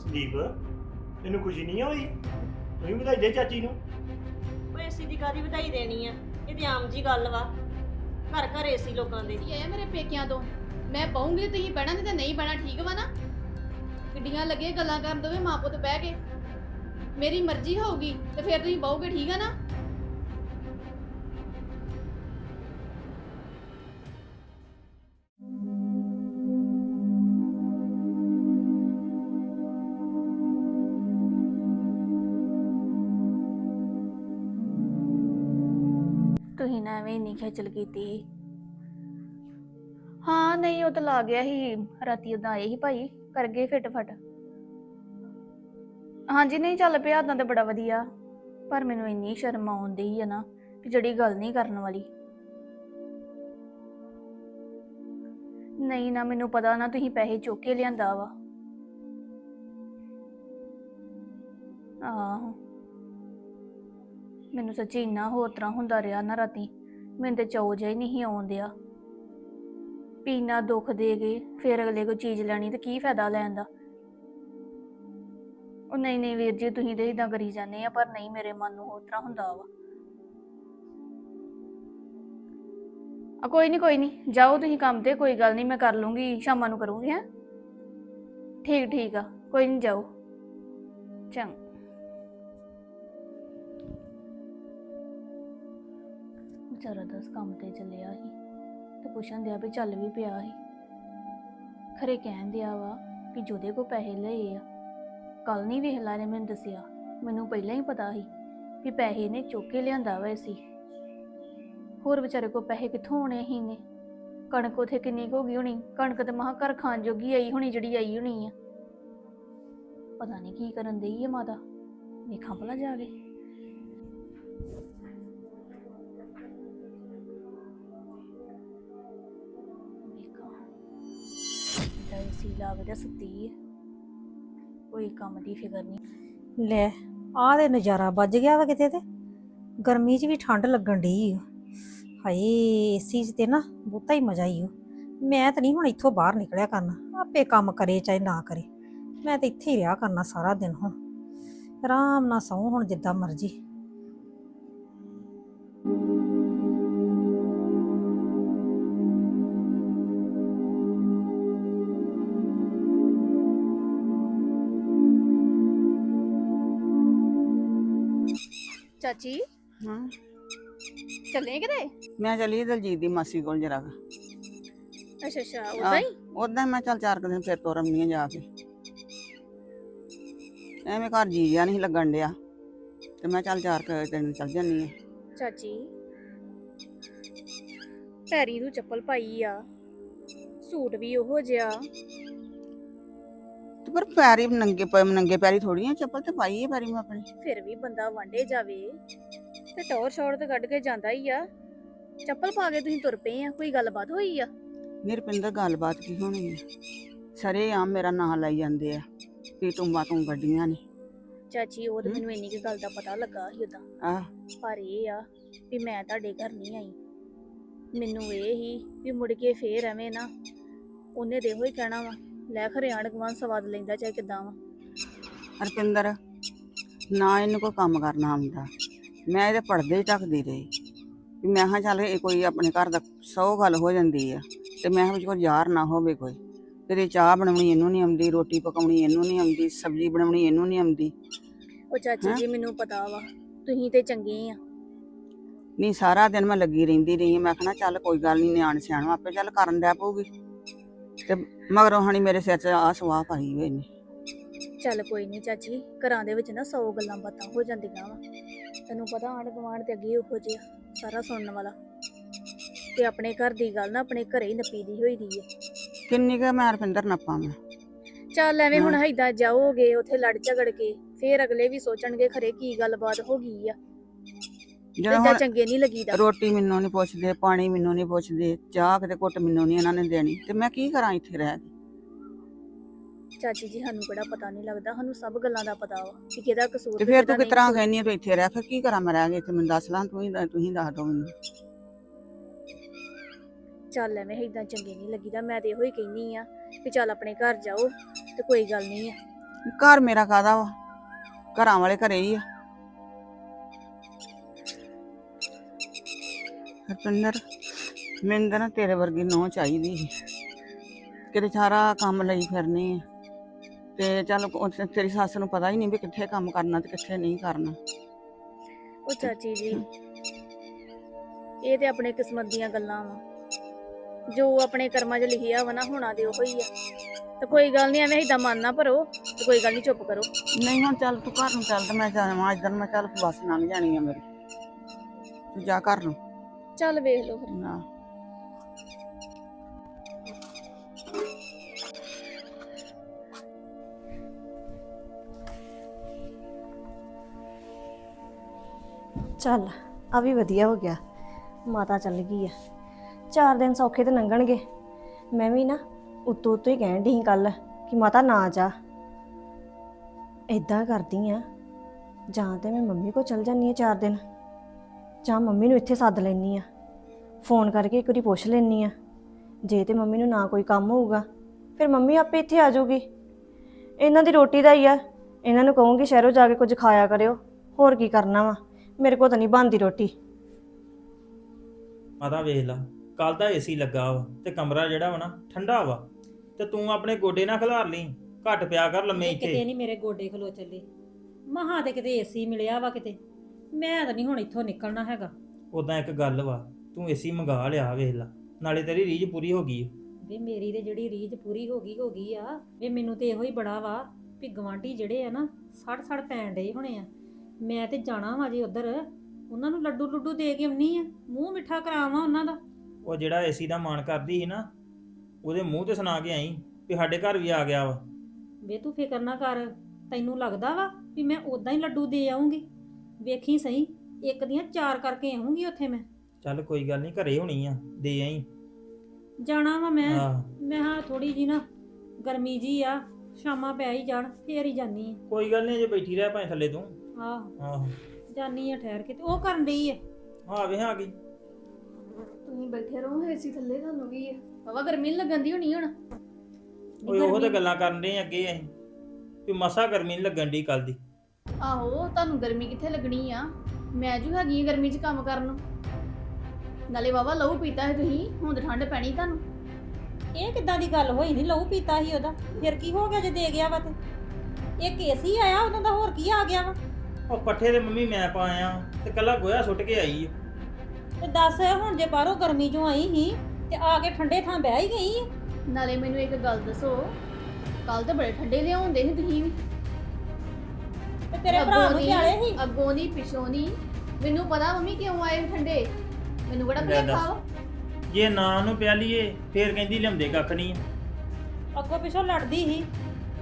ਸੰਦੀਪ ਤੈਨੂੰ ਖੁਸ਼ੀ ਨਹੀਂ ਹੋਈ ਤੂੰ ਵਧਾਈ ਦੇ ਚਾਚੀ ਨੂੰ। ਉਹ ਏਸੀ ਦੀ ਕਾਦੀ ਵਧਾਈ ਦੇਣੀ ਆ? ਇਹ ਤੇ ਆਮ ਜੀ ਗੱਲ ਵਾ। ਘਰ ਘਰ ਏਸੀ ਲੋਕਾਂ ਦੇ। ਇਹ ਮੇਰੇ ਪੇਕਿਆਂ ਤੋਂ। ਮੈਂ ਪਾਉਂਗੀ ਤੁਸੀਂ ਬਹਿਣਾ ਨਹੀਂ ਤੇ ਨਹੀਂ ਬਹਿਣਾ ਠੀਕ ਵਾ ਨਾ? ਕਿੱਡੀਆਂ ਲੱਗੇ ਗੱਲਾਂ ਕਰਨ ਦੋਵੇਂ ਮਾਂ ਪੁੱਤ ਬਹਿ ਕੇ। ਮੇਰੀ ਮਰਜ਼ੀ ਹੋਊਗੀ ਤੇ ਫਿਰ ਤੁਸੀਂ ਬਹੋਗੇ ਠੀਕ ਆ ਨਾ? ਐਵੇਂ ਨਹੀਂ ਖੇਚਲ ਕੀਤੀ। ਹਾਂ, ਨਹੀਂ, ਉਹ ਤਾਂ ਲਾ ਗਿਆ ਸੀ। ਰਾਤੀ ਉਦਾਂ ਆਏ ਸੀ ਭਾਈ, ਕਰ ਗਏ ਫਿੱਟ ਫਟ ਹਾਂਜੀ, ਨਹੀਂ, ਚੱਲ ਪਿਆ ਉਦਾਂ ਤੇ ਬੜਾ ਵਧੀਆ। ਪਰ ਮੈਨੂੰ ਇੰਨੀ ਸ਼ਰਮ ਆਉਂਦੀ ਹੈ ਨਾ ਕਿ ਜਿਹੜੀ ਗੱਲ ਨਹੀਂ ਕਰਨ ਵਾਲੀ। ਨਹੀਂ ਨਾ, ਮੈਨੂੰ ਪਤਾ ਨਾ ਤੁਸੀਂ ਪੈਸੇ ਚੁੱਕ ਕੇ ਲਿਆਂਦਾ ਵਾ। ਆਹੋ। ਮੈਨੂੰ ਸੱਚੀ ਇੰਨਾ ਹੋਰ ਤਰ੍ਹਾਂ ਹੁੰਦਾ ਰਿਹਾ ਨਾ ਰਾਤੀ। ਮੈਨੂੰ ਤੇ ਚੌ ਜਿਹਾ ਹੀ ਨਹੀਂ ਆਉਂਦਿਆ ਪੀਣਾ ਦੁੱਖ ਦੇ ਗਏ ਫਿਰ ਅਗਲੇ ਕੋਈ ਚੀਜ਼ ਲੈਣੀ ਤੇ ਕੀ ਫਾਇਦਾ ਲੈਣ ਦਾ? ਉਹ ਨਹੀਂ ਨਹੀਂ ਵੀਰ ਜੀ, ਤੁਸੀਂ ਤੇ ਇਦਾਂ ਕਰੀ ਜਾਂਦੇ ਆ, ਪਰ ਨਹੀਂ ਮੇਰੇ ਮਨ ਨੂੰ ਹੋਰ ਤਰ੍ਹਾਂ ਹੁੰਦਾ ਵਾ। ਆ ਕੋਈ ਨਹੀਂ ਕੋਈ ਨਹੀਂ ਜਾਓ ਤੁਸੀਂ ਕੰਮ ਤੇ, ਕੋਈ ਗੱਲ ਨਹੀਂ ਮੈਂ ਕਰ ਲੂੰਗੀ, ਸ਼ਾਮਾਂ ਨੂੰ ਕਰੂੰਗੀ, ਹੈ? ਠੀਕ ਠੀਕ ਆ, ਕੋਈ ਨਹੀਂ ਜਾਓ। ਚੰਗਾ। ਵਿਚਾਰਾ ਦਸ ਕੰਮ ਤੇ ਚੱਲਿਆ ਸੀ ਤੇ ਪੁੱਛਣ ਦਿਆ ਵੀ ਚੱਲ ਵੀ ਪਿਆ ਸੀ। ਖਰੇ ਕਹਿਣ ਦਿਆ ਵਾ ਕਿ ਜੋਦੇ ਕੋ ਪੈਸੇ ਲਏ ਆ। ਕੱਲ ਨਹੀਂ ਵੇਖਲਾ ਨੇ ਮੈਨੂੰ ਦੱਸਿਆ, ਮੈਨੂੰ ਪਹਿਲਾਂ ਹੀ ਪਤਾ ਸੀ ਵੀ ਪੈਸੇ ਨੇ ਚੁੱਕ ਕੇ ਲਿਆਂਦਾ ਵਾ ਸੀ। ਹੋਰ ਵਿਚਾਰੇ ਕੋ ਪੈਸੇ ਕਿੱਥੋਂ ਆਉਣੇ ਸੀ ਨੇ ਕਣਕ ਉਥੇ ਕਿੰਨੀ ਕੁ ਹੋ ਗਈ ਹੋਣੀ? ਕਣਕ ਤੇ ਮਹਾ ਘਰ ਖਾਣ ਜੋਗੀ ਆਈ ਹੋਣੀ, ਜਿਹੜੀ ਆਈ ਹੋਣੀ ਆ। ਪਤਾ ਨਹੀਂ ਕੀ ਕਰਨ ਦੇਈ ਆ ਮਾਤਾ, ਵੇਖਾਂ ਭਲਾ ਜਾ ਕੇ। ਦਾ ਸੀ ਲੱਗਦਾ ਕੋਈ ਕੰਮ ਦੀ ਫਿਕਰ ਨਹੀਂ। ਲੈ, ਆਹ ਤੇ ਨਜ਼ਾਰਾ ਵੱਜ ਗਿਆ ਵਾ ਕਿਤੇ ਤੇ। ਗਰਮੀ 'ਚ ਵੀ ਠੰਡ ਲੱਗਣ ਢੀ ਹਾਏ ਏਸੀ 'ਚ ਤੇ ਨਾ ਬਹੁਤਾ ਹੀ ਮਜ਼ਾ ਹੀ ਓ। ਮੈਂ ਤਾਂ ਨਹੀਂ ਹੁਣ ਇੱਥੋਂ ਬਾਹਰ ਨਿਕਲਿਆ ਕਰਨਾ। ਆਪੇ ਕੰਮ ਕਰੇ ਚਾਹੇ ਨਾ ਕਰੇ। ਮੈਂ ਤਾਂ ਇੱਥੇ ਹੀ ਰਿਹਾ ਕਰਨਾ ਸਾਰਾ ਦਿਨ ਹੁਣ। ਆਰਾਮ ਨਾਲ ਸੌਂ ਹੁਣ ਜਿੱਦਾਂ ਮਰਜ਼ੀ। ਚਾਚੀ? ਹਾਂ। ਚੱਲੇ ਕਿਤੇ? ਮੈਂ ਚਲੀ ਦਲਜੀਤ ਦੀ ਮਾਸੀ ਕੋਲ ਜਰਾ ਅੱਛਾ ਅੱਛਾ ਉਦਾਂ ਹੀ? ਉਦਾਂ ਮੈਂ ਚੱਲ ਚਾਰ ਕੁ ਦਿਨ ਫਿਰ ਤੋਰ ਆਉਂਦੀ ਜਾ ਕੇ। ਐਵੇਂ ਘਰ ਜੀ ਜਿਹਾ ਨਹੀਂ ਲੱਗਣ ਡਿਆ। ਤੇ ਮੈਂ ਚੱਲ ਚਾਰ ਕੁ ਦਿਨ ਚੱਲ ਜਾਂਦੀ ਹਾਂ। ਚਾਚੀ ਪੈਰੀ ਨੂੰ ਚੱਪਲ ਪਾਈ ਆ। ਸੂਟ ਵੀ ਉਹੋ ਜਿਹਾ। ਤੇ ਪਰ ਪੈਰੀ ਨੰਗੇ ਪੈ ਨੰਗੇ ਪੈਰੀ ਥੋੜੀ ਆ ਚੱਪਲ ਤੇ ਪਾਈ ਹੈ ਪੈਰੀ ਮੈਂ ਆਪਣੀ। ਫਿਰ ਵੀ ਬੰਦਾ ਵਾਂਡੇ ਜਾਵੇ ਤੇ ਟੌਰ ਸ਼ੌਰ ਤੇ ਕੱਢ ਕੇ ਜਾਂਦਾ ਹੀ ਆ। ਚੱਪਲ ਪਾ ਕੇ ਤੁਸੀਂ ਤੁਰ ਪਏ ਆ ਕੋਈ ਗੱਲਬਾਤ ਹੋਈ ਆ? ਨਿਰਪਿੰਦਰ ਗੱਲਬਾਤ ਕੀ ਹੋਣੀ ਹੈ ਸਰੇ ਆਮ ਮੇਰਾ ਨਾਂ ਲਾਈ ਜਾਂਦੇ ਆ ਵੀ ਟੁੰਬਾ ਤੂੰ ਗੱਡੀਆਂ ਨੇ। ਚਾਚੀ ਉਹ ਤਾਂ? ਮੈਨੂੰ ਇੰਨੀ ਕੁ ਗੱਲ ਦਾ ਪਤਾ ਲੱਗਾ ਸੀ ਉਦਾਂ ਆਹ। ਪਰ ਇਹ ਆ ਵੀ ਮੈਂ ਤੁਹਾਡੇ ਘਰ ਨਹੀਂ ਆਈ। ਮੈਨੂੰ ਇਹ ਹੀ ਵੀ ਮੁੜ ਕੇ ਫੇਰ ਐਵੇਂ ਨਾ ਉਹਨੇ ਦੇਖੋ ਹੀ ਕਹਿਣਾ ਵਾ ਲੈ ਖਰੇ ਆਂਢ ਗੁਆਂਢ ਸਵਾਦ ਲੈਂਦਾ ਚਾਹੇ ਕਿਦਾਂ ਵਾ। ਰਪਿੰਦਰ ਨਾ ਇਹਨੂੰ ਕੋਈ ਕੰਮ ਕਰਨਾ ਆਉਂਦਾ ਮੈਂ ਇਹਦੇ ਪਰਦੇ ਹੀ ਢੱਕਦੀ ਰਹੀ। ਵੀ ਮੈਂ ਹਾਂ ਚੱਲ ਇਹ ਕੋਈ ਆਪਣੇ ਘਰ ਦਾ ਸੌ ਗੱਲ ਹੋ ਜਾਂਦੀ ਆ ਤੇ ਮੈਂ ਕੋਈ ਯਾਰ ਨਾ ਹੋਵੇ ਕੋਈ। ਕਦੇ ਚਾਹ ਬਣਾਉਣੀ ਇਹਨੂੰ ਨਹੀਂ ਆਉਂਦੀ ਰੋਟੀ ਪਕਾਉਣੀ ਇਹਨੂੰ ਨਹੀਂ ਆਉਂਦੀ ਸਬਜ਼ੀ ਬਣਾਉਣੀ ਇਹਨੂੰ ਨਹੀਂ ਆਉਂਦੀ। ਉਹ ਚਾਚੀ ਹੈਂ? ਜੀ ਮੈਨੂੰ ਪਤਾ ਵਾ ਤੁਸੀਂ ਤੇ ਚੰਗੇ ਆ। ਨਹੀਂ ਸਾਰਾ ਦਿਨ ਮੈਂ ਲੱਗੀ ਰਹਿੰਦੀ ਰਹੀ ਹਾਂ। ਮੈਂ ਕਿਹਾ ਚੱਲ ਕੋਈ ਗੱਲ ਨਹੀਂ ਨਿਆਣ ਸਿਆਣੋ ਆਪੇ ਚੱਲ ਕਰਨ ਡਿਆ ਪਊਗੀ। ਤੇ ਮਗਰੋਂ ਹਣੀ ਮੇਰੇ ਸਿਰ 'ਚ ਆ ਸਵਾਹ ਪਾਈ ਹੋਈ ਨੇ ਚੱਲ ਕੋਈ ਨਹੀਂ ਚਾਚੀ ਘਰਾਂ ਦੇ ਵਿੱਚ ਨਾ 100 ਗੱਲਾਂ ਬਾਤਾਂ ਹੋ ਜਾਂਦੀਆਂ ਵਾ। ਤੈਨੂੰ ਪਤਾ ਆਂਢ ਗੁਆਂਢ ਤੇ ਅੱਗੇ ਉਹੋ ਜਿਹਾ ਸਾਰਾ ਸੁਣਨ ਵਾਲਾ। ਤੇ ਆਪਣੇ ਘਰ ਦੀ ਗੱਲ ਨਾ ਆਪਣੇ ਘਰੇ ਹੀ ਨਪੀ ਦੀ ਹੋਈ ਦੀ ਹੈ ਕਿੰਨੀ ਕੁ ਮੈਂ ਰਪਿੰਦਰ ਨੱਪਾਂ ਮੈਂ? ਚੱਲ ਐਵੇਂ ਹੁਣ ਹਾਂ। ਏਦਾਂ ਜਾਓਗੇ ਉੱਥੇ ਲੜ ਝਗੜ ਕੇ ਫੇਰ ਅਗਲੇ ਵੀ ਸੋਚਣਗੇ ਖਰੇ ਕੀ ਗੱਲਬਾਤ ਹੋ ਗਈ ਆ। ਏਦਾਂ ਹੁਣ ਚੰਗੇ ਨਹੀਂ ਲੱਗੀਦਾ। ਰੋਟੀ ਮੈਨੂੰ ਨਹੀਂ ਪੁੱਛਦੇ ਪਾਣੀ ਮੈਨੂੰ ਨਹੀਂ ਪੁੱਛਦੇ ਚਾਹ ਕਿਤੇ ਘੁੱਟ ਮੈਨੂੰ ਨਹੀਂ ਇਹਨਾਂ ਨੇ ਦੇਣੀ। ਤੇ ਮੈਂ ਕੀ ਕਰਾਂ ਇੱਥੇ ਰਹਿ ਕੇ? ਚਾਚੀ ਜੀ ਸਾਨੂੰ ਕਿਹੜਾ ਪਤਾ ਨਹੀਂ ਲੱਗਦਾ ਸਾਨੂੰ ਸਭ ਗੱਲਾਂ ਦਾ ਪਤਾ ਵਾ ਕਿ ਕਿਹਦਾ ਕਸੂਰ ਤੇ ਫਿਰ ਤੂੰ ਕਿਸ ਤਰ੍ਹਾਂ। ਕਹਿੰਦੀ ਆ ਤੂੰ ਇੱਥੇ ਰਹਿ ਫਿਰ ਕੀ ਕਰਾਂ ਮੈਂ ਰਹਿ ਕੇ ਇੱਥੇ? ਮੈਨੂੰ ਦੱਸ ਲਾਂ ਤੂੰ ਹੀ ਤੂੰ ਹੀ ਦੱਸ ਦੋ ਮੈਨੂੰ। ਚੱਲ ਐਵੇਂ ਏਦਾਂ ਚੰਗੇ ਨਹੀਂ ਲੱਗੀਦਾ ਮੈਂ ਤੇ ਇਹੋ ਹੀ ਕਹਿੰਨੀ ਆ ਕਿ ਚੱਲ ਆਪਣੇ ਘਰ ਜਾਓ ਤੇ ਕੋਈ ਗੱਲ ਨਹੀਂ ਆ। ਘਰ ਮੇਰਾ ਕਾਦਾ ਵਾ? ਘਰਾਂ ਵਾਲੇ ਘਰੇ ਹੀ ਆ। ਹਰਪਿੰਦਰ ਮੈਨੂੰ ਤਾਂ ਨਾ ਤੇਰੇ ਵਰਗੀ ਨੌ ਚਾਹੀਦੀ ਸੀ। ਕਿਤੇ ਸਾਰਾ ਕੰਮ ਲਈ ਫਿਰਨੀ ਆ। ਤੇ ਚੱਲ ਉਹ- ਤੇਰੀ ਸੱਸ ਨੂੰ ਪਤਾ ਹੀ ਨਹੀਂ ਵੀ ਕਿੱਥੇ ਕੰਮ ਕਰਨਾ ਤੇ ਕਿੱਥੇ ਨਹੀਂ ਕਰਨਾ। ਉਹ ਚਾਚੀ ਜੀ ਇਹ ਤੇ ਆਪਣੇ ਕਿਸਮਤ ਦੀਆਂ ਗੱਲਾਂ ਵਾ। ਜੋ ਆਪਣੇ ਕਰਮਾਂ 'ਚ ਲਿਖਿਆ ਵਾ ਨਾ ਹੋਣਾ ਤੇ ਉਹੋ ਹੀ ਆ। ਤੇ ਕੋਈ ਗੱਲ ਨਹੀਂ ਐਵੇਂ ਏਦਾਂ ਮਨ ਨਾ ਭਰੋ ਤੇ ਕੋਈ ਗੱਲ ਨਹੀਂ ਚੁੱਪ ਕਰੋ। ਨਹੀਂ ਹੁਣ ਚੱਲ ਤੂੰ ਘਰ ਨੂੰ ਚੱਲ ਤੇ ਮੈਂ ਜਾਵਾਂ ਇੱਧਰ ਮੈਂ ਚੱਲ ਬੱਸ ਲੰਘ ਜਾਣੀ ਆ ਮੇਰੀ। ਤੂੰ ਜਾ ਘਰ ਨੂੰ। ਚੱਲ ਵੇਖ ਲਓ ਫਿਰ। ਨਾ। ਚੱਲ, ਆ ਵੀ ਵਧੀਆ ਹੋ ਗਿਆ। ਮਾਤਾ ਚੱਲ ਗਈ ਆ। ਚਾਰ ਦਿਨ ਸੌਖੇ ਤੇ ਲੰਘਣਗੇ। ਮੈਂ ਵੀ ਨਾ ਉੱਤੋਂ ਉੱਤੋਂ ਹੀ ਕਹਿਣ ਡਈ ਸੀ ਕੱਲ ਕਿ ਮਾਤਾ ਨਾ ਜਾ। ਇਦਾਂ ਕਰਦੀ ਆ। ਜਾਂ ਤੇ ਮੈਂ ਮੰਮੀ ਕੋ ਚਲ ਜਾਂਦੀ ਆ ਚਾਰ ਦਿਨ। ਜਾਂ ਮੰਮੀ ਨੂੰ ਇੱਥੇ ਸੱਦ ਲੈਣੀ ਆ। ਫੋਨ ਕਰਕੇ ਇੱਕ ਵਾਰੀ ਪੁੱਛ ਲੈਣੀ ਆ ਜੇ ਤੇ ਮੰਮੀ ਨੂੰ ਨਾ ਕੋਈ ਕੰਮ ਹੋਊਗਾ ਫਿਰ ਮੰਮੀ ਆਪੇ ਇੱਥੇ ਆ ਜਾਊਗੀ। ਇਹਨਾਂ ਦੀ ਰੋਟੀ ਦਾ ਹੀ ਆ। ਇਹਨਾਂ ਨੂੰ ਕਹੂੰਗੀ ਸ਼ਹਿਰੋਂ ਜਾ ਕੇ ਕੁਝ ਖਾਇਆ ਕਰਿਓ। ਹੋਰ ਕੀ ਕਰਨਾ ਵਾ? ਮੇਰੇ ਕੋਲ ਤਾਂ ਨਹੀਂ ਬਣਦੀ ਰੋਟੀ। ਮਾਤਾ ਵੇਖ ਲਾ ਕੱਲ ਦਾ ਏਸੀ ਲੱਗਾ ਵਾ ਤੇ ਕਮਰਾ ਜਿਹੜਾ ਵਾ ਨਾ ਠੰਡਾ ਵਾ। ਤੇ ਤੂੰ ਆਪਣੇ ਗੋਡੇ ਨਾ ਖਿਲਾਰ ਲਈ ਘੱਟ ਪਿਆ ਕਰ ਲੰਮੇ ਕਿਤੇ ਇੱਥੇ। ਨਹੀਂ ਮੇਰੇ ਗੋਡੇ ਖਲੋ ਚੱਲੇ। ਮਹਾ ਤੇ ਕਿਤੇ ਏਸੀ ਮਿਲਿਆ ਵਾ ਕਿਤੇ। ਮੈਂ ਤਾਂ ਨਹੀਂ ਹੁਣ ਇੱਥੋਂ ਨਿਕਲਣਾ ਹੈਗਾ। ਉਦਾਂ ਇੱਕ ਗੱਲ ਵਾ ਤੂੰ ਏਸੀ ਮੰਗਾ ਲਿਆ ਵੇਖ ਲਾ ਨਾਲੇ ਤੇਰੀ ਰੀਝ ਪੂਰੀ ਹੋ ਗਈ ਵੀ ਮੇਰੀ ਤੇ ਜਿਹੜੀ ਰੀਝ ਪੂਰੀ ਹੋ ਗਈ ਹੋ ਗਈ ਆ ਵੀ ਮੈਨੂੰ ਤੇ ਇਹੋ ਹੀ ਬੜਾ ਵਾ ਵੀ ਗਵਾਂਢੀ ਜਿਹੜੇ ਆ ਨਾ ਸੜ ਸੜ ਪੈਣ ਡਏ ਹੋਣੇ ਆ। ਮੈਂ ਤੇ ਜਾਣਾ ਵਾ ਜੇ ਉਧਰ ਉਹਨਾਂ ਨੂੰ ਲੱਡੂ ਲੁੱਡੂ ਦੇ ਕੇ ਆਉਣੀ ਆ ਮੂੰਹ ਮਿੱਠਾ ਕਰਾਵਾਂ ਉਹਨਾਂ ਦਾ। ਉਹ ਜਿਹੜਾ ਏਸੀ ਦਾ ਮਾਣ ਕਰਦੀ ਸੀ ਨਾ ਉਹਦੇ ਮੂੰਹ ਤੇ ਸੁਣਾ ਕੇ ਆਈ ਵੀ ਸਾਡੇ ਘਰ ਵੀ ਆ ਗਿਆ ਵਾ। ਵੇ ਤੂੰ ਫਿਕਰ ਨਾ ਕਰ ਤੈਨੂੰ ਲੱਗਦਾ ਵਾ ਵੀ ਮੈਂ ਉਦਾਂ ਹੀ ਲੱਡੂ ਦੇ ਆਉਂਗੀ ਵੇਖੀ ਸਹੀ ਇੱਕ ਦੀਆਂ ਚਾਰ ਕਰਕੇ ਆਉਂਗੀ ਉੱਥੇ ਮੈਂ। ਚੱਲ ਕੋਈ ਗੱਲ ਨਹੀਂ ਘਰੇ ਹੋਣੀ ਆ ਦੇ ਆਈ। ਜਾਣਾ ਵਾ ਮੈਂ। ਮੈਂ ਹਾਂ ਥੋੜੀ ਜੀ ਨਾ ਗਰਮੀ ਜੀ ਆ ਸ਼ਾਮਾਂ ਪੈ ਹੀ ਜਾਣ ਫੇਰ ਹੀ ਜਾਨੀ ਕੋਈ ਗੱਲ ਨਹੀਂ ਜੇ ਬੈਠੀ ਰਹਿ ਭਾਵੇਂ ਥੱਲੇ ਤੂੰ। ਆ ਆਹ। ਆਹੋ। ਜਾਨੀ ਆ ਠਹਿਰ ਕੇ ਤੇ ਉਹ ਕਰਨ ਡਈ ਆ। ਆ ਵੇ ਆ ਗਈ। ਤੁਸੀਂ ਬੈਠੇ ਰਹੋ ਏਸੀ ਥੱਲੇ ਤੁਹਾਨੂੰ ਕੀ ਹੈ ਹਵਾ ਗਰਮੀ ਨੀ ਲੱਗਣ ਦੀ ਹੋਣੀ ਹੁਣ? ਓਏ ਉਹ ਤਾਂ ਗੱਲਾਂ ਕਰਨ ਦੇ ਅੱਗੇ ਅਸੀਂ। ਵੀ ਮਸਾ ਗਰਮੀ ਨਹੀਂ ਲੱਗਣ ਦੀ ਕੱਲ ਦੀ। ਆਹੋ ਤੁਹਾਨੂੰ ਗਰਮੀ ਕਿੱਥੇ ਲੱਗਣੀ ਆ? ਮੈਂ ਜੂ ਹੈਗੀ ਆ ਗਰਮੀ 'ਚ ਕੰਮ ਕਰਨ ਨੂੰ। ਨਾਲੇ ਵਾਵਾ ਲਹੂ ਪੀਤਾ ਹੈ ਤੁਸੀਂ ਹੁਣ ਤਾਂ ਠੰਡ ਪੈਣੀ ਤੁਹਾਨੂੰ। ਇਹ ਕਿੱਦਾਂ ਦੀ ਗੱਲ ਹੋਈ ਨਹੀਂ ਲਹੂ ਪੀਤਾ ਸੀ ਉਹਦਾ। ਫਿਰ ਕੀ ਹੋ ਗਿਆ ਜੇ ਦੇ ਗਿਆ ਵਾ ਤੇ? ਇਹ ਕੇਸ ਹੀ ਆਇਆ ਉਹਨਾਂ ਦਾ ਹੋਰ ਕੀ ਆ ਗਿਆ ਵਾ? ਉਹ ਪੱਠੇ ਦੇ ਮੰਮੀ ਮੈਂ ਪਾਇਆ ਤੇ ਕੱਲਾ ਗੋਇਆ ਸੁੱਟ ਕੇ ਆਈ ਆ। ਤੇ ਦੱਸ ਹੁਣ ਜੇ ਬਾਹਰੋਂ ਗਰਮੀ ਚੋਂ ਆਈ ਸੀ ਤੇ ਆ ਕੇ ਠੰਡੇ ਥਾਂ ਬਹਿ ਹੀ ਗਈ ਆ। ਨਾਲੇ ਮੈਨੂੰ ਇੱਕ ਗੱਲ ਦੱਸੋ ਕੱਲ ਤਾਂ ਬੜੇ ਠੰਡੇ ਲਿਆਉਂਦੇ ਸੀ ਤੁਸੀਂ ਵੀ। ਤੇ ਤੇਰੇ ਭਰਾ ਅੱਗੋਂ ਨੂੰ ਦੀ- ਪਿਆਲੇ ਸੀ? ਅੱਗੋਂ ਦੀ ਪਿਛੋਂ ਦੀ ਮੈਨੂੰ ਪਤਾ ਮੰਮੀ ਕਿਉਂ ਆਏ ਠੰਡੇ? ਮੈਨੂੰ ਬੜਾ ਲੈ ਭੁਲੇਖਾ ਦੱਸ। ਵਾ ਜੇ ਨਾ ਉਹਨੂੰ ਪਿਆ ਲਈਏ ਫੇਰ ਕਹਿੰਦੀ ਲਿਆਉਂਦੇ ਕੱਖ ਨਹੀਂ ਅੱਗੋਂ ਪਿਛੋਂ ਲੜਦੀ ਸੀ।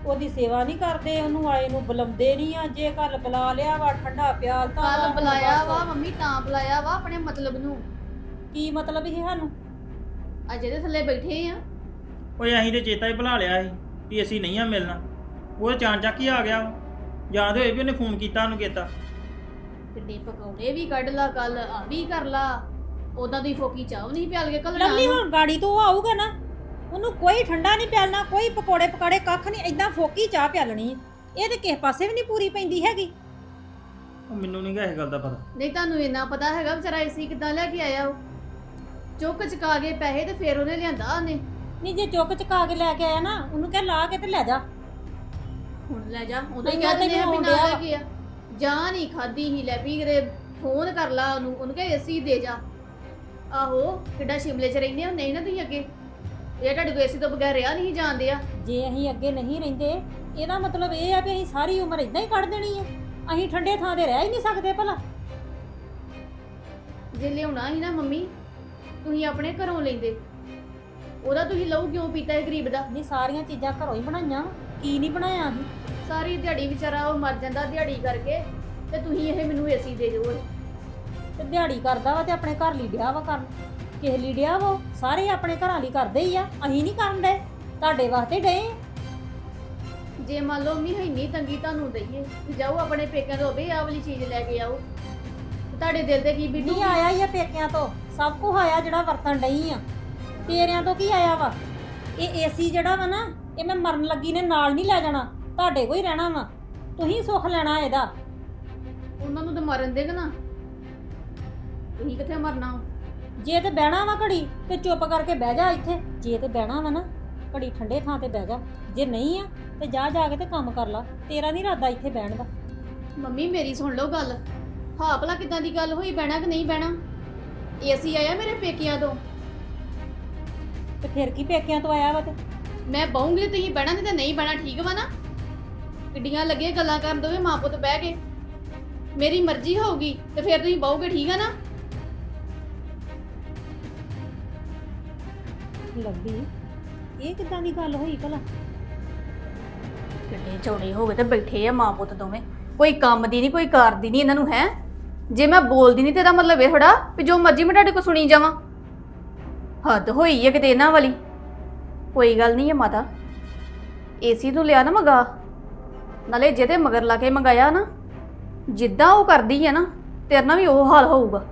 ਉਹਦੀ ਸੇਵਾ ਨਹੀਂ ਕਰਦੇ ਉਹਨੂੰ ਆਏ ਨੂੰ ਬੁਲਾਉਂਦੇ ਨਹੀਂ ਆ। ਜੇ ਕੱਲ ਬੁਲਾ ਲਿਆ ਵਾ ਠੰਡਾ ਪਿਆਲ ਤਾਂ ਕੱਲ ਹੁਣ ਬੁਲਾਇਆ ਬਸ। ਵਾ ਮੰਮੀ ਤਾਂ ਬੁਲਾਇਆ ਵਾ ਆਪਣੇ ਮਤਲਬ ਨੂੰ। ਕੀ ਮਤਲਬ ਸੀ ਸਾਨੂੰ? ਅਜੇ ਦੇ ਥੱਲੇ ਬੈਠੇ ਆ। ਓਏ ਅਸੀਂ ਤੇ ਚੇਤਾ ਹੀ ਭੁਲਾ ਲਿਆ ਸੀ ਵੀ ਅਸੀਂ ਨਹੀਂ ਆ ਮਿਲਣਾ। ਉਹ ਚਾਂ ਚੱਕ ਹੀ ਆ ਗਿਆ ਵਾ। ਯਾਦ ਹੋਏ ਵੀ ਉਹਨੇ ਫੋਨ ਕੀਤਾ ਉਹਨੂੰ ਕੀਤਾ। ਕਿੱਡੇ ਪਕੌੜੇ ਵੀ ਕੱਢ ਲਾ ਕੱਲ ਆ ਵੀ ਕਰ ਲਾ। ਉਦਾਂ ਦੀ ਫੋਕੀ ਚਾਹ ਨਹੀਂ ਪਿਆਲ ਕੇ ਕੱਲ ਲਵਲੀ ਹੁਣ ਗਾੜੀ ਤੋਂ ਉਹ ਆਊਗਾ ਨਾ ਉਹਨੂੰ ਕੋਈ ਠੰਡਾ ਨਹੀਂ ਪਿਆਲਣਾ ਕੋਈ ਪਕੌੜੇ ਪਕਾੜੇ ਕੱਖ ਨਹੀਂ ਐਦਾਂ ਫੋਕੀ ਚਾਹ ਪਿਆਲਣੀ ਹੈ ਇਹ ਤੇ ਕਿਸੇ ਪਾਸੇ ਵੀ ਨਹੀਂ ਪੂਰੀ ਪੈਂਦੀ ਹੈਗੀ। ਉਹ ਮੈਨੂੰ ਨਹੀਂ ਗਾ ਇਸ ਗੱਲ ਦਾ ਪਤਾ। ਨਹੀਂ ਤੁਹਾਨੂੰ ਇੰਨਾ ਪਤਾ ਹੈਗਾ ਵਿਚਾਰਾ ਏਸੀ ਕਿੱਦਾਂ ਲੈ ਕੇ ਆਇਆ ਉਹ। ਚੁੱਕ ਚਕਾ ਕੇ ਪੈਸੇ ਤੇ ਫੇਰ ਉਹਨੇ ਲਿਆਂਦਾ ਉਹਨੇ। ਨਹੀਂ ਜੇ ਚੁੱਕ ਚਕਾ ਕੇ ਲੈ ਕੇ ਆਇਆ ਨਾ ਉਹਨੂੰ ਕਹਿ ਲਾ ਕੇ ਤੇ ਲੈ ਜਾ। ਹੁਣ ਲੈ ਜਾ ਉਦੋਂ ਹੀ ਇੰਨਾ ਕਹਿ ਦਿੰਦੇ ਆ ਵੀ ਤੈਨੂੰ ਨਾ ਆਉਂਦਿਆ ਲੈ ਕੇ ਆ। ਜਾਂ ਨਹੀਂ ਖਾਦੀ ਹੀ ਲੈ ਵੀ ਕਿਤੇ ਫੋਨ ਕਰ ਲਾ ਉਹਨੂੰ ਉਹਨੂੰ ਕਹੇ ਏਸੀ ਦੇ ਜਾ। ਆਹੋ ਕਿੱਡਾ ਸ਼ਿਮਲੇ ਚ ਰਹਿੰਦੇ ਹੁੰਦੇ ਸੀ ਨਾ ਤੁਸੀਂ ਅੱਗੇ? ਇਹ ਤੁਹਾਡੇ ਕੋਲ ਏਸੀ ਤੋਂ ਬਗੈਰ ਰਿਹਾ ਨਹੀਂ ਜਾਂਦੇ ਆ ਜੇ ਅਸੀਂ ਅੱਗੇ ਨਹੀਂ ਰਹਿੰਦੇ ਇਹਦਾ ਮਤਲਬ ਇਹ ਆ ਵੀ ਅਸੀਂ ਸਾਰੀ ਉਮਰ ਇਦਾਂ ਹੀ ਕੱਢ ਦੇਣੀ ਹੈ ਅਸੀਂ ਠੰਡੇ ਥਾਂ ਤੇ ਰਹਿ ਹੀ ਨਹੀਂ ਸਕਦੇ ਭਲਾ। ਜੇ ਲਿਆਉਣਾ ਸੀ ਨਾ ਮੰਮੀ ਤੁਸੀਂ ਆਪਣੇ ਘਰੋਂ ਲੈਂਦੇ। ਉਹਦਾ ਤੁਸੀਂ ਲਹੂ ਕਿਉਂ ਪੀਤਾ ਹੈ ਗਰੀਬ ਦਾ? ਨਹੀਂ ਸਾਰੀਆਂ ਚੀਜ਼ਾਂ ਘਰੋਂ ਹੀ ਬਣਾਈਆਂ ਕੀ ਨਹੀਂ ਬਣਾਇਆ ਅਸੀਂ? ਸਾਰੀ ਦਿਹਾੜੀ ਵਿਚਾਰਾ ਉਹ ਮਰ ਜਾਂਦਾ ਦਿਹਾੜੀ ਕਰਕੇ ਤੇ ਤੁਸੀਂ ਇਹ ਮੈਨੂੰ ਏਸੀ ਦੇ ਦਿਓ। ਤੇ ਦਿਹਾੜੀ ਕਰਦਾ ਵਾ ਤੇ ਆਪਣੇ ਘਰ ਲਈ ਡਿਆ ਵਾ ਕਰਨ। ਕਿਸੇ ਲਈ ਡਿਆ ਵਾ ਉਹ। ਸਾਰੇ ਆਪਣੇ ਘਰਾਂ ਲਈ ਕਰਦੇ ਹੀ ਆ। ਅਸੀਂ ਨਹੀਂ ਕਰਨ ਦੇ ਤੁਹਾਡੇ ਵਾਸਤੇ ਡਏ ਆ। ਜੇ ਮੰਨ ਲਓ ਮੀ ਇੰਨੀ ਤੰਗੀ ਤੁਹਾਨੂੰ ਦਈਏ ਕਿ ਜਾਓ ਆਪਣੇ ਪੇਕਿਆਂ ਤੋਂ ਵੀ ਆਹ ਵਾਲੀ ਚੀਜ਼ ਲੈ ਕੇ ਆਓ। ਤੇ ਤੁਹਾਡੇ ਦਿਲ ਤੇ ਕੀ ਬੀਤੂ ਨਹੀਂ ਆਇਆ ਹੀ ਆ ਪੇਕਿਆਂ ਤੋਂ। ਸਭ ਕੁਝ ਆਇਆ ਜਿਹੜਾ ਵਰਤਣ ਡਈ ਆ। ਤੇਰਿਆਂ ਤੋਂ ਕੀ ਆਇਆ ਵਾ? ਇਹ ਏਸੀ ਜਿਹੜਾ ਵਾ ਨਾ ਇਹ ਮੈਂ ਮਰਨ ਲੱਗੀ ਨੇ ਨਾਲ ਨਹੀਂ ਲੈ ਜਾਣਾ। ਤੁਹਾਡੇ ਕੋਈ ਰਹਿਣਾ ਵਾ। ਤੁਸੀਂ ਸੁੱਖ ਲੈਣਾ ਇਹਦਾ। ਉਹਨਾਂ ਨੂੰ ਤਾਂ ਮਰਨ ਦੇਗਾ ਨਾ ਤੁਸੀਂ ਕਿੱਥੇ ਮਰਨਾ? ਜੇ ਤੇ ਬਹਿਣਾ ਵਾ ਘੜੀ ਤੇ ਚੁੱਪ ਕਰਕੇ ਬਹਿ ਜਾ ਇੱਥੇ। ਜੇ ਤੇ ਬਹਿਣਾ ਵਾ ਨਾ ਘੜੀ ਠੰਡੇ ਥਾਂ ਤੇ ਬਹਿ ਜਾ। ਜੇ ਨਹੀਂ ਆ ਤੇ ਜਾ ਜਾ ਕੇ ਤੇ ਕੰਮ ਕਰ ਲਾ। ਤੇਰਾ ਨਹੀਂ ਇਰਾਦਾ ਇੱਥੇ ਬਹਿਣ ਦਾ। ਮੰਮੀ ਮੇਰੀ ਸੁਣ ਲਓ ਗੱਲ। ਹਾਂ ਭਲਾ ਕਿਦਾਂ ਦੀ ਗੱਲ ਹੋਈ ਬਹਿਣਾ ਕਿ ਨਹੀਂ ਬਹਿਣਾ? ਏਸੀ ਆਇਆ ਮੇਰੇ ਪੇਕਿਆਂ ਤੋਂ। ਤੇ ਫਿਰ ਕੀ ਪੇਕਿਆਂ ਤੋਂ ਆਇਆ ਵਾ ਤੇ? ਮੈਂ ਬਹੂੰਗੀ ਤੇ ਤੁਸੀਂ ਬਹਿਣਾ ਨਹੀਂ ਤੇ ਨਹੀਂ ਬਹਿਣਾ ਠੀਕ ਵਾ ਨਾ? ਕਿੱਡੀਆਂ ਲੱਗੇ ਗੱਲਾਂ ਕਰਨ ਦੋਵੇਂ ਮਾਂ ਪੁੱਤ ਬਹਿ ਕੇ। ਮੇਰੀ ਮਰਜ਼ੀ ਹੋਊਗੀ ਤੇ ਫਿਰ ਤੁਸੀਂ ਬਹੋਗੇ ਠੀਕ ਆ ਨਾ? ਲੱਭੀ। ਇਹ ਕਿਦਾਂ ਦੀ ਗੱਲ ਹੋਈ ਭਲਾ? ਕਿੱਡੇ ਚੌੜੇ ਹੋ ਗਏ ਤੇ ਬੈਠੇ ਆ ਮਾਂ ਪੁੱਤ ਦੋਵੇਂ। ਕੋਈ ਕੰਮ ਦੀ ਨਹੀਂ, ਕੋਈ ਕਾਰ ਦੀ ਨਹੀਂ ਇਹਨਾਂ ਨੂੰ, ਹੈ? ਜੇ ਮੈਂ ਬੋਲਦੀ ਨਹੀਂ ਤੇਰਾ ਮਤਲਬ ਇਹ ਥੋੜਾ ਵੀ ਜੋ ਮਰਜ਼ੀ ਮੈਂ ਤੁਹਾਡੇ ਕੋਲ ਸੁਣੀ ਜਾਵਾਂ। ਹੱਦ ਹੋਈ ਹੈ ਕਿਤੇ ਇਹਨਾਂ ਵਾਲੀ। ਕੋਈ ਗੱਲ ਨਹੀਂ ਹੈ ਮਾਤਾ। ਏਸੀ ਨੂੰ ਲਿਆ ਨਾ ਮਗਾ। ਨਾਲੇ ਜਿਹਦੇ ਮਗਰ ਲਾ ਕੇ ਮੰਗਾਇਆ ਨਾ, ਜਿੱਦਾਂ ਉਹ ਕਰਦੀ ਹੈ ਨਾ, ਤੇਰੇ ਨਾਲ ਵੀ ਉਹ ਹਾਲ ਹੋਊਗਾ।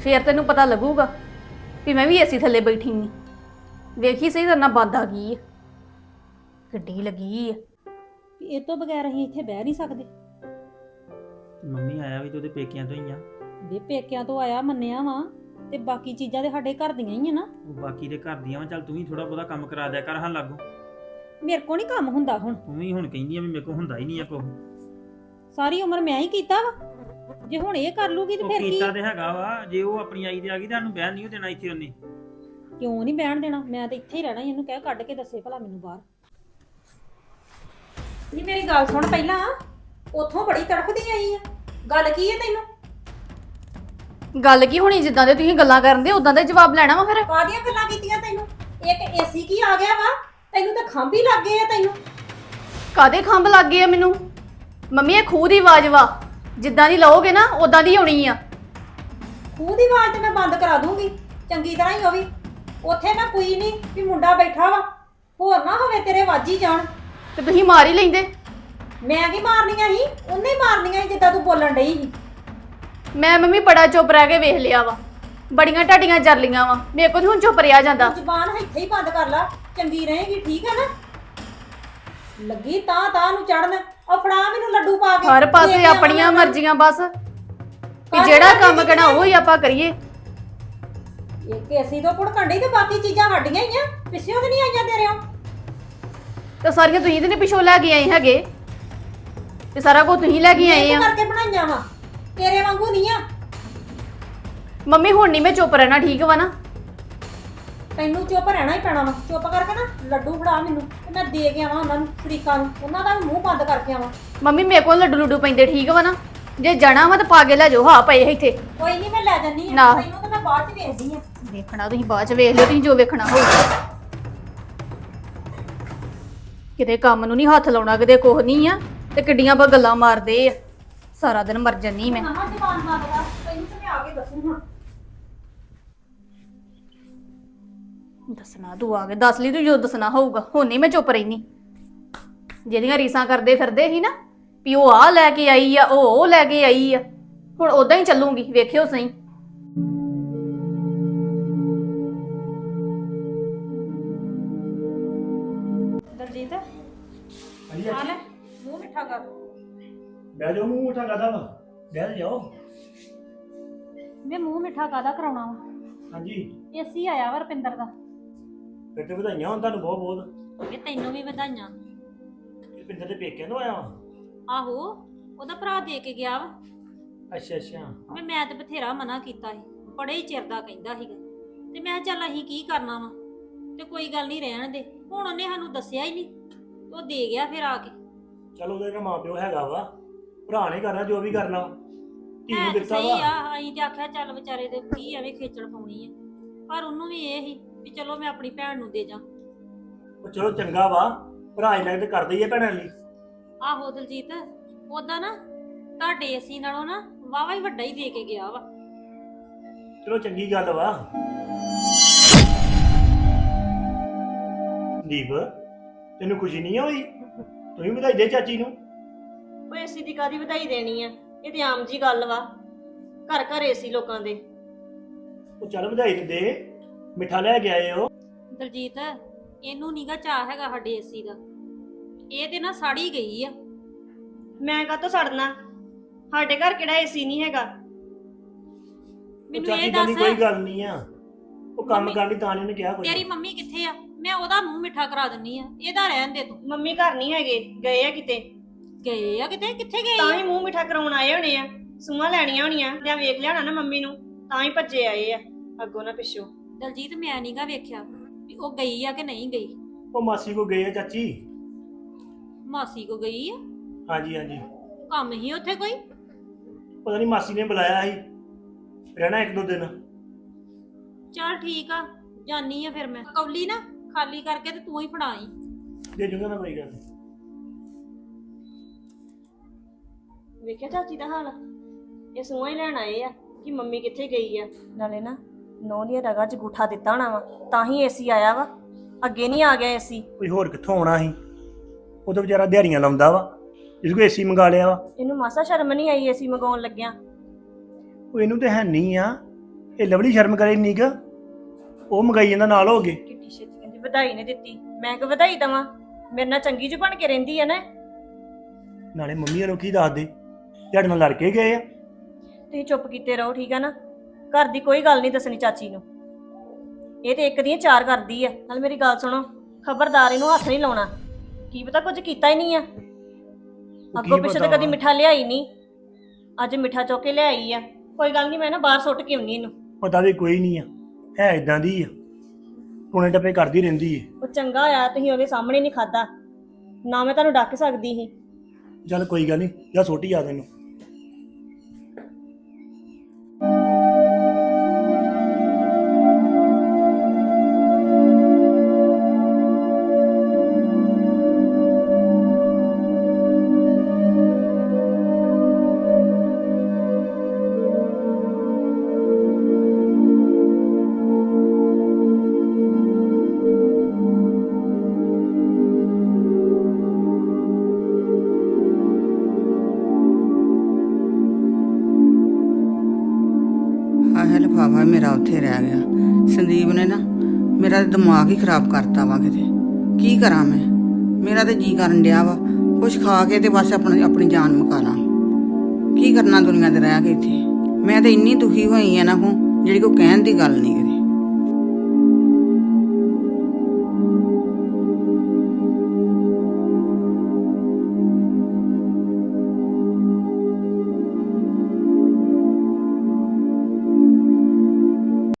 ਫੇਰ ਤੈਨੂੰ ਪਤਾ ਲੱਗੂਗਾ ਵੀ ਮੈਂ ਵੀ ਏਸੀ ਥੱਲੇ ਬੈਠੀ ਹਾਂ ਵੇਖੀ ਸਹੀ ਤਰ੍ਹਾਂ ਬੰਦ ਆ। ਗਈ ਹੈ ਗੱਡੀ ਲੱਗੀ ਹੈ ਵੀ ਇਹ ਤੋਂ ਬਗੈਰ ਅਸੀਂ ਇੱਥੇ ਬਹਿ ਨਹੀਂ ਸਕਦੇ। ਮੰਮੀ ਆਇਆ ਵੀ ਤੇ ਉਹਦੇ ਪੇਕਿਆਂ ਤੋਂ ਹੀ ਆ। ਵੀ ਪੇਕਿਆਂ ਤੋਂ ਆਇਆ ਮੰਨਿਆ ਵਾ ਤੇ ਬਾਕੀ ਚੀਜ਼ਾਂ ਤੇ ਸਾਡੇ ਘਰ ਦੀਆਂ ਹੀ ਆ ਨਾ। ਉਹ ਬਾਕੀ ਦੇ ਘਰ ਦੀਆਂ ਵਾ ਚੱਲ ਤੂੰ ਵੀ ਥੋੜਾ ਬਹੁਤਾ ਕੰਮ ਕਰਾ ਦਿਆ ਕਰ ਹਾਂ ਲਾਗੋ। ਮੇਰੇ ਕੋ ਨਹੀਂ ਕੰਮ ਹੁੰਦਾ ਹੁਣ। ਤੂੰ ਵੀ ਹੁਣ ਕਹਿੰਦੀ ਆ ਵੀ ਮੇਰੇ ਕੋਲ ਹੁੰਦਾ ਹੀ ਨਹੀਂ ਆ ਕੁਛ। ਸਾਰੀ ਉਮਰ ਮੈਂ ਹੀ ਕੀਤਾ ਵਾ। ਜੇ ਹੁਣ ਇਹ ਕਰ ਲੂਗੀ ਤੇ ਉਹ ਫਿਰ ਕੀ? ਕੀਤਾ ਤੇ ਹੈਗਾ ਵਾ ਜੇ ਉਹ ਆਪਣੀ ਆਈ ਤੇ ਆ ਗਈ ਤੁਹਾਨੂੰ ਬਹਿਣ ਨਹੀਂ ਦੇਣਾ ਇੱਥੇ ਉਹਨੇ। ਕਿਉਂ ਨਹੀਂ ਬਹਿਣ ਦੇਣਾ? ਮੈਂ ਤਾਂ ਇੱਥੇ ਹੀ ਰਹਿਣਾ ਇਹਨੂੰ ਕਹਿ ਕੱਢ ਕੇ ਦੱਸੇ ਭਲਾ ਮੈਨੂੰ ਬਾਹਰ। ਨਹੀਂ ਮੇਰੀ ਗੱਲ ਸੁਣ ਪਹਿਲਾਂ ਉੱਥੋਂ ਬੜੀ ਤੜਫਦੀ ਆਈ ਆ। ਗੱਲ ਕੀ ਹੈ ਤੈਨੂੰ? ਗੱਲ ਕੀ ਹੋਣੀ? ਜਿੱਦਾਂ ਦੇ ਤੁਸੀਂ ਗੱਲਾਂ ਕਰਨ ਦੇ ਉਦਾਂ ਦਾ ਹੀ ਜਵਾਬ ਲੈਣਾ ਵਾ ਫਿਰ। ਕਾਦੀਆਂ ਗੱਲਾਂ ਕੀਤੀਆਂ ਤੈਨੂੰ? ਇੱਕ ਏਸੀ ਕੀ ਆ ਗਿਆ ਵਾ? ਤੈਨੂੰ ਤਾਂ ਖੰਭ ਹੀ ਲੱਗ ਗਏ ਆ ਤੈਨੂੰ। ਕਾਦੇ ਖੰਭ ਲੱਗ ਗਏ ਆ ਮੈਨੂੰ? ਮੰਮੀ ਇਹ ਖੂਹ ਦੀ ਆਵਾਜ਼ ਵਾ। ਜਿੱਦਾਂ ਦੀ ਲਓਗੇ ਨਾ ਉਦਾਂ ਦੀ ਹੋਣੀ ਆ। ਖੂਹ ਦੀ ਆਵਾਜ਼ ਤੇ ਮੈਂ ਬੰਦ ਕਰਾ ਦੂੰਗੀ। ਚੰਗੀ ਤਰ੍ਹਾਂ ਹੀ ਹੋਵੀ ਉੱਥੇ ਨਾ ਕੋਈ ਨਹੀਂ ਵੀ ਮੁੰਡਾ ਬੈਠਾ ਵਾ। ਹੋਰ ਨਾ ਹੋਵੇ ਤੇਰੇ ਵਾਜੀ ਜਾਣ। ਤੇ ਤੁਸੀਂ ਮਾਰ ਹੀ ਲੈਂਦੇ। ਮੈਂ ਕੀ ਮਾਰਨੀਆਂ ਸੀ? ਉਹਨੇ ਹੀ ਮਾਰਨੀਆਂ ਸੀ ਜਿੱਦਾਂ ਤੂੰ ਬੋਲਣ ਡਈ ਸੀ। ਮੈਂ ਮੰਮੀ ਬੜਾ ਚੁੱਪ ਰਹਿ ਕੇ ਵੇਖ ਲਿਆ ਵਾ। ਬੜੀਆਂ ਢਾਡੀਆਂ ਚੱਲ ਲੀਆਂ ਵਾ। ਮੇਰੇ ਕੋਲ ਨੀ ਹੁਣ ਚੁੱਪ ਰਿਆ ਜਾਂਦਾ। ਜ਼ੁਬਾਨ ਇੱਥੇ ਹੀ ਬੰਦ ਕਰ ਲਾ। ਚੰਗੀ ਰਹੇਗੀ ਠੀਕ ਹੈ ਨਾ? ਲੱਗੀ ਤਾਂ ਤਾਂ ਨੂੰ ਚੜਨ ਆ ਫੜਾ ਮੈਨੂੰ ਲੱਡੂ ਪਾ ਕੇ। ਹਰ ਪਾਸੇ ਆਪਣੀਆਂ। ਮਰਜ਼ੀਆਂ ਬਸ। ਵੀ ਜਿਹੜਾ ਕੰਮ ਕਰਨਾ ਉਹ ਹੀ ਆਪਾਂ ਕਰੀਏ। ਇੱਕ ਏਸੀ ਤੋਂ ਭੜਕਣ ਡਈ ਤੇ ਬਾਕੀ ਚੀਜ਼ਾਂ ਸਾਡੀਆਂ ਹੀ ਆ ਪਿੱਛੋਂ ਤੇ ਨਹੀਂ ਆਈਆਂ ਤੇਰਿਓ। ਤੇ ਸਾਰੀਆਂ ਤੁਸੀਂ ਤੇ ਨੀ ਪਿਛੋਂ ਲੈ ਕੇ ਆਏ ਹੈਗੇ। ਤੇ ਸਾਰਾ ਕੁਝ ਤੁਸੀਂ ਲੈ ਕੇ ਆਏ ਆ। ਕਰਕੇ ਬਣਾਈਆਂ ਵਾ ਤੇਰੇ ਵਾਂਗੂ ਨਹੀਂ ਆ। ਮੰਮੀ ਹੁਣ ਨਹੀਂ ਮੈਂ ਚੁੱਪ ਰਹਿਣਾ ਠੀਕ ਵਾ ਨਾ? ਤੈਨੂੰ ਚੁੱਪ ਰਹਿਣਾ ਹੀ ਪੈਣਾ ਵਾ ਚੁੱਪ ਕਰਕੇ ਨਾ ਲੱਡੂ ਫੜਾ ਮੈਨੂੰ ਤੇ ਮੈਂ ਦੇ ਕੇ ਆਵਾਂ ਉਹਨਾਂ ਨੂੰ ਸ਼ਰੀਕਾਂ ਨੂੰ ਉਹਨਾਂ ਦਾ ਵੀ ਮੂੰਹ ਬੰਦ ਕਰਕੇ ਆਵਾਂ। ਮੰਮੀ ਮੇਰੇ ਕੋਲ ਲੱਡੂ ਲੁੱਡੂ ਪੈਂਦੇ ਠੀਕ ਵਾ ਨਾ? ਜੇ ਜਾਣਾ ਵਾ ਤਾਂ ਪਾ ਕੇ ਲੈ ਜਾਓ ਹਾਂ ਪਏ ਇੱਥੇ। ਕੋਈ ਨਹੀਂ ਮੈਂ ਲੈ ਜੰਨੀ ਨਾ। ਆ ਤੈਨੂੰ ਤਾਂ ਮੈਂ ਬਾਅਦ ਚ ਵੇਖਦੀ ਆ। ਵੇਖਣਾ ਤੁਸੀਂ ਬਾਅਦ ਚ ਵੇਖ ਲਿਓ ਤੁਸੀਂ ਜੋ ਵੇਖਣਾ ਹੋਊਗਾ ਕਿਤੇ ਕੰਮ ਨੂੰ ਨਹੀਂ ਹੱਥ ਲਾਉਣਾ ਕਿਤੇ ਕੁਛ ਨਹੀਂ ਆ ਤੇ ਕਿੱਡੀਆਂ ਬਾ ਗੱਲਾਂ ਮਾਰਦੇ ਆ। ਸਾਰਾ ਦਿਨ ਮਰ ਜੰਨੀ ਮੈਂ। ਨਵਾਂ ਜਵਾਨ ਮੰਗਦਾ ਤੈਨੂੰ ਤੇ ਮੈਂ ਆ ਕੇ ਦੱਸੂ ਹੁਣ। ਦੱਸਣਾ ਤੂੰ ਆ ਕੇ ਦੱਸ ਲਈ ਤੂੰ ਜੋ ਦੱਸਣਾ ਹੋਊਗਾ। ਹੁਣ ਨਹੀਂ ਮੈਂ ਚੁੱਪ ਰਹਿਨੀ। ਜਿਹੜੀਆਂ ਰੀਸਾਂ ਕਰਦੇ ਫਿਰਦੇ ਸੀ ਨਾ ਵੀ ਉਹ ਆ ਲੈ ਕੇ ਆਈ ਆ ਉਹ ਉਹ ਲੈ ਕੇ ਆਈ ਆ। ਹੁਣ ਉਦਾਂ ਹੀ ਚੱਲੂਗੀ ਵੇਖਿਓ ਸਹੀ। ਦਲਜੀਤ ਹਾਂਜੀ ਆ ਅੱਛੀ ਲੈ ਮੂੰਹ ਮਿੱਠਾ ਕਰ। ਬਹਿ ਜਾਓ ਮੂੰਹ ਉਠਾ ਕਰਦਾ ਵਾ? ਬਹਿ ਜਾਓ। ਮੈਂ ਮੂੰਹ ਮਿੱਠਾ ਕਾਦਾ ਕਰਾਉਣਾ ਵਾ? ਹਾਂਜੀ। ਏਸੀ ਆਇਆ ਵਾ ਰਪਿੰਦਰ ਦਾ। ਫਿਰ ਤੇ ਵਧਾਈਆਂ ਹੋਣ ਤੁਹਾਨੂੰ ਬਹੁਤ ਬਹੁਤ ਇਹ ਤੈਨੂੰ ਵੀ ਵਧਾਈਆਂ। ਇਹ ਪਿੰਦਰ ਦੇ ਪੇਕਿਆਂ ਤੋਂ ਆਇਆ ਵਾ। ਆਹੋ ਉਹਦਾ ਭਰਾ ਦੇ ਕੇ ਗਿਆ ਵਾ। ਅੱਛਾ ਅੱਛਾ। ਵੀ ਮੈਂ ਤੇ ਬਥੇਰਾ ਮਨਾ ਕੀਤਾ ਸੀ ਬੜੇ ਹੀ ਚਿਰ ਦਾ ਕਹਿੰਦਾ ਸੀਗਾ। ਤੇ ਮੈਂ ਕਿਹਾ ਚੱਲ ਅਸੀਂ ਕੀ ਕਰਨਾ ਵਾ ਤੇ ਕੋਈ ਗੱਲ ਨਹੀਂ ਰਹਿਣ ਦੇ। ਹੁਣ ਉਹਨੇ ਸਾਨੂੰ ਦੱਸਿਆ ਹੀ ਨਹੀਂ ਉਹ ਦੇ ਗਿਆ ਫਿਰ ਆ ਕੇ। ਚਲੋ ਉਹਦੇ ਦਾ ਮਾਂ ਪਿਓ ਹੈਗਾ ਵਾ ਭਰਾ ਨੇ ਕਰਨਾ ਜੋ ਵੀ ਕਰਨਾ। ਧੀ ਹੈ ਨੂੰ ਤੇ ਦਿੱਤਾ ਸਹੀ ਵਾ। ਆ ਅਸੀਂ ਤੇ ਆਖਿਆ ਚੱਲ ਵਿਚਾਰੇ ਦੇ ਕੀ ਐਵੇਂ ਖੇਚਲ ਪਾਉਣੀ ਆ। ਪਰ ਉਹਨੂੰ ਵੀ ਇਹ ਸੀ ਵੀ ਚਲੋ ਮੈਂ ਆਪਣੀ ਭੈਣ ਨੂੰ ਦੇ ਜਾ। ਉਹ ਚਲੋ ਚੰਗਾ ਵਾ ਭਰਾ ਇਹਨਾਂ ਤੇ ਕਰਦੇ ਹੀ ਆ ਭੈਣਾਂ ਲਈ। ਆਹੋ ਦਲਜੀਤ ਉਦਾਂ ਨਾ ਤੁਹਾਡੇ ਏਸੀ ਨਾਲੋਂ ਨਾ ਵਾਵਾ ਹੀ ਵੱਡਾ ਹੀ ਦੇ ਕੇ ਗਿਆ ਵਾ। ਚਲੋ ਚੰਗੀ ਗੱਲ ਵਾ। ਦੀਪ ਤੈਨੂੰ ਖੁਸ਼ੀ ਨਹੀਂ ਹੋਈ? ਤੂੰ ਵੀ ਵਧਾਈ ਦੇ ਚਾਚੀ ਨੂੰ। ਉਹ ਏਸੀ ਦੀ ਕਾਦੀ ਵਧਾਈ ਦੇਣੀ ਆ? ਇਹ ਤੇ ਆਮ ਜੀ ਗੱਲ ਵਾ ਘਰ ਘਰ ਏਸੀ ਲੋਕਾਂ ਦੇ। ਉਹ ਚੱਲ ਵਧਾਈ ਤੇ ਦੇ ਮਿੱਠਾ ਲੈ ਕੇ ਆਏ ਹੋ ਦਲਜੀਤ ਇਹਨੂੰ ਨੀਗਾ ਚਾਹ ਹੈਗਾ ਸਾਡੇ ਏਸੀ ਦਾ। ਇਹ ਤੇ ਨਾ ਸਾੜੀ ਗਈ ਆ। ਮੈਂ ਕਾਹਤੋਂ ਸੜਨਾ? ਸਾਡੇ ਘਰ ਕਿਹੜਾ ਏਸੀ ਨਹੀਂ ਹੈਗਾ। ਮੈਨੂੰ ਚਾਚੀ ਇਹ ਕਹਿੰਦੀ ਦੱਸ ਕੋਈ ਗੱਲ ਨਹੀਂ ਆ। ਉਹ ਕੰਮ ਮੰਮੀ- ਕਰਨੀ ਤਾਂ ਨਹੀਂ ਉਹਨੇ ਕਿਹਾ ਕੋਈ। ਤੇਰੀ ਮੰਮੀ ਕਿੱਥੇ ਆ? ਮੈਂ ਉਹਦਾ ਮੂੰਹ ਮਿੱਠਾ ਕਰਾ ਦਿੰਨੀ ਆ। ਇਹਦਾ ਰਹਿਣ ਦੇ ਤੂੰ। ਮੰਮੀ ਘਰ ਨਹੀਂ ਹੈਗੇ। ਗਏ ਆ ਕਿਤੇ। ਗਏ ਆ ਕਿਤੇ? ਕਿੱਥੇ ਗਏ ਤਾਂ ਆ? ਹੀ ਮੂੰਹ ਮਿੱਠਾ ਕਰਾਉਣ ਆਏ ਹੋਣੇ ਆ। ਸੂਆਂ ਲੈਣੀਆਂ ਹੋਣੀਆਂ। ਜਾਂ ਵੇਖ ਲਿਆਣਾ ਨਾ ਮੰਮੀ ਨੂੰ। ਤਾਂ ਹੀ ਭੱਜੇ ਆਏ ਆ। ਅੱਗੋਂ ਨਾ ਪਿੱਛੋਂ। ਦਲਜੀਤ ਮੈਂ ਨਹੀਂਗਾ ਵੇਖਿਆ ਵੀ ਉਹ ਗਈ ਆ ਕਿ ਨਹੀਂ ਗਈ। ਉਹ ਮਾਸੀ ਕੋ ਗਏ ਆ ਚਾਚੀ। ਮਾਸੀ ਕੋ ਗਈ ਆ? ਹਾਂਜੀ ਹਾਂਜੀ। ਕੰਮ ਹੀ ਉੱਥੇ ਕੋਈ? ਪਤਾ ਨਹੀਂ ਮਾਸੀ ਨੇ ਬੁਲਾਇਆ ਸੀ। ਰਹਿਣਾ ਇੱਕ ਦੋ ਦਿਨ। ਚਲ ਠੀਕ ਆ ਜਾਨੀ ਆ ਫਿਰ ਮੈਂ। ਕੌਲੀ ਨਾ ਖਾਲੀ ਕਰਕੇ ਤੇ ਤੂੰ ਹੀ ਫੜਾਈ ਦੇ ਜੂੰਗਾ ਮੈਂ ਕੋਈ ਗੱਲ। ਨੀ। ਵੇਖਿਆ ਚਾਚੀ ਦਾ ਹਾਲ? ਇਹ ਸੂਆਂ ਹੀ ਲੈਣ ਆਏ ਆ ਕਿ ਮੰਮੀ ਕਿੱਥੇ ਗਈ ਆ। ਨਾਲੇ ਨਾ ਨੌ ਦੀਆਂ ਰਗਾ ਚ ਗੂਠਾ ਦਿੱਤਾ ਹੋਣਾ ਵਾ ਤਾਂ ਹੀ ਏਸੀ ਆਇਆ ਵਾ। ਅੱਗੇ ਨਹੀਂ ਆ ਗਿਆ ਏਸੀ। ਕੋਈ ਹੋਰ ਕਿੱਥੋਂ ਆਉਣਾ ਸੀ? ਉਹ ਤਾਂ ਵਿਚਾਰਾ ਦਿਹਾੜੀਆਂ ਲਾਉਂਦਾ ਵਾ ਜਿਸ ਕੋ ਏਸੀ ਮੰਗਾ ਲਿਆ ਵਾ। ਇਹਨੂੰ ਮਾਸਾ ਸ਼ਰਮ ਨਹੀਂ ਆਈ ਏਸੀ ਮੰਗਾਉਣ ਲੱਗਿਆ? ਉਹ ਇਹਨੂੰ ਤੇ ਹੈ ਨਹੀਂ ਆ ਇਹ ਲਵਲੀ ਸ਼ਰਮ ਕਰੇ ਨਹੀਂ ਕ ਉਹ ਮੰਗਾਈ ਜਾਂਦਾ ਨਾਲ ਹੋ ਗਏ। ਕਿੱਡੀ ਛੇਤੀ ਕਹਿੰਦੀ ਵਧਾਈ ਨਹੀਂ ਦਿੱਤੀ ਮੈਂ ਕਿ ਵਧਾਈ ਦਵਾਂ ਮੇਰੇ ਨਾਲ ਚੰਗੀ ਜਿਹੀ ਬਣ ਕੇ ਰਹਿੰਦੀ ਆ ਨਾ। ਨਾਲੇ ਮੰਮੀ ਨੂੰ ਕੀ ਦੱਸ ਦੇ ਤੁਹਾਡੇ ਨਾਲ ਲੜ ਕੇ ਗਏ ਆ। ਤੁਸੀਂ ਚੁੱਪ ਕੀਤੇ ਰਹੋ ਠੀਕ ਆ ਨਾ? ਘਰ ਦੀ ਕੋਈ ਗੱਲ ਨਹੀਂ ਦੱਸਣੀ ਚਾਚੀ ਨੂੰ। ਇਹ ਤੇ ਇੱਕ ਦੀਆਂ ਚਾਰ ਕਰਦੀ ਆ। ਨਾਲ ਮੇਰੀ ਗੱਲ ਸੁਣੋ ਖਬਰਦਾਰ ਇਹਨੂੰ ਹੱਥ ਨਹੀਂ ਲਾਉਣਾ। ਕੀ ਪਤਾ ਕੁਝ ਕੀਤਾ ਹੀ ਨਹੀਂ ਆ। ਅੱਗੋਂ ਪਿੱਛੇ ਤਾਂ ਕਦੀ? ਮਿੱਠਾ ਲਿਆਈ ਨਹੀਂ। ਅੱਜ ਮਿੱਠਾ ਚੁੱਕ ਕੇ ਲਿਆਈ ਆ। ਕੋਈ ਗੱਲ ਨਹੀਂ ਮੈਂ ਨਾ ਬਾਹਰ ਸੁੱਟ ਕੇ ਆਉਣੀ ਇਹਨੂੰ। ਪਤਾ ਵੀ ਕੋਈ ਨਹੀਂ ਆ। ਹੈ ਇਦਾਂ ਦੀ ਆ। ਟੂਣੇ ਟੱਪੇ ਕਰਦੀ ਰਹਿੰਦੀ ਏ। ਉਹ ਚੰਗਾ ਆ ਤੁਸੀਂ ਉਹਦੇ ਸਾਹਮਣੇ ਨਹੀਂ ਖਾਦਾ ਨਾ ਮੈਂ ਤੁਹਾਨੂੰ ਡੱਕ ਸਕਦੀ ਸੀ। ਚੱਲ ਕੋਈ ਗੱਲ ਨਹੀਂ ਜਾਂ ਛੋਟੀ ਆ ਤੈਨੂੰ ਆਹ ਲਿਫਾਫਾ ਮੇਰਾ ਉੱਥੇ ਰਹਿ ਗਿਆ। ਸੰਦੀਪ ਨੇ ਨਾ ਮੇਰਾ ਦਿਮਾਗ ਹੀ ਖਰਾਬ ਕਰਤਾ ਵਾ ਕਿਤੇ। ਕੀ ਕਰਾਂ ਮੈਂ? ਮੇਰਾ ਤੇ ਜੀ ਕਰਨ ਡਿਆ ਵਾ। ਕੁਛ ਖਾ ਕੇ ਤੇ ਬਸ ਆਪਣੀ ਆਪਣੀ ਜਾਨ ਮੁਕਾ ਲਾਂ। ਕੀ ਕਰਨਾ ਦੁਨੀਆ ਦੇ ਰਹਿ ਕੇ ਇੱਥੇ? ਮੈਂ ਤਾਂ ਇੰਨੀ ਦੁਖੀ ਹੋਈ ਆ ਨਾ ਹੁਣ, ਜਿਹੜੀ ਕੋ ਕਹਿਣ ਦੀ ਗੱਲ ਨਹੀਂ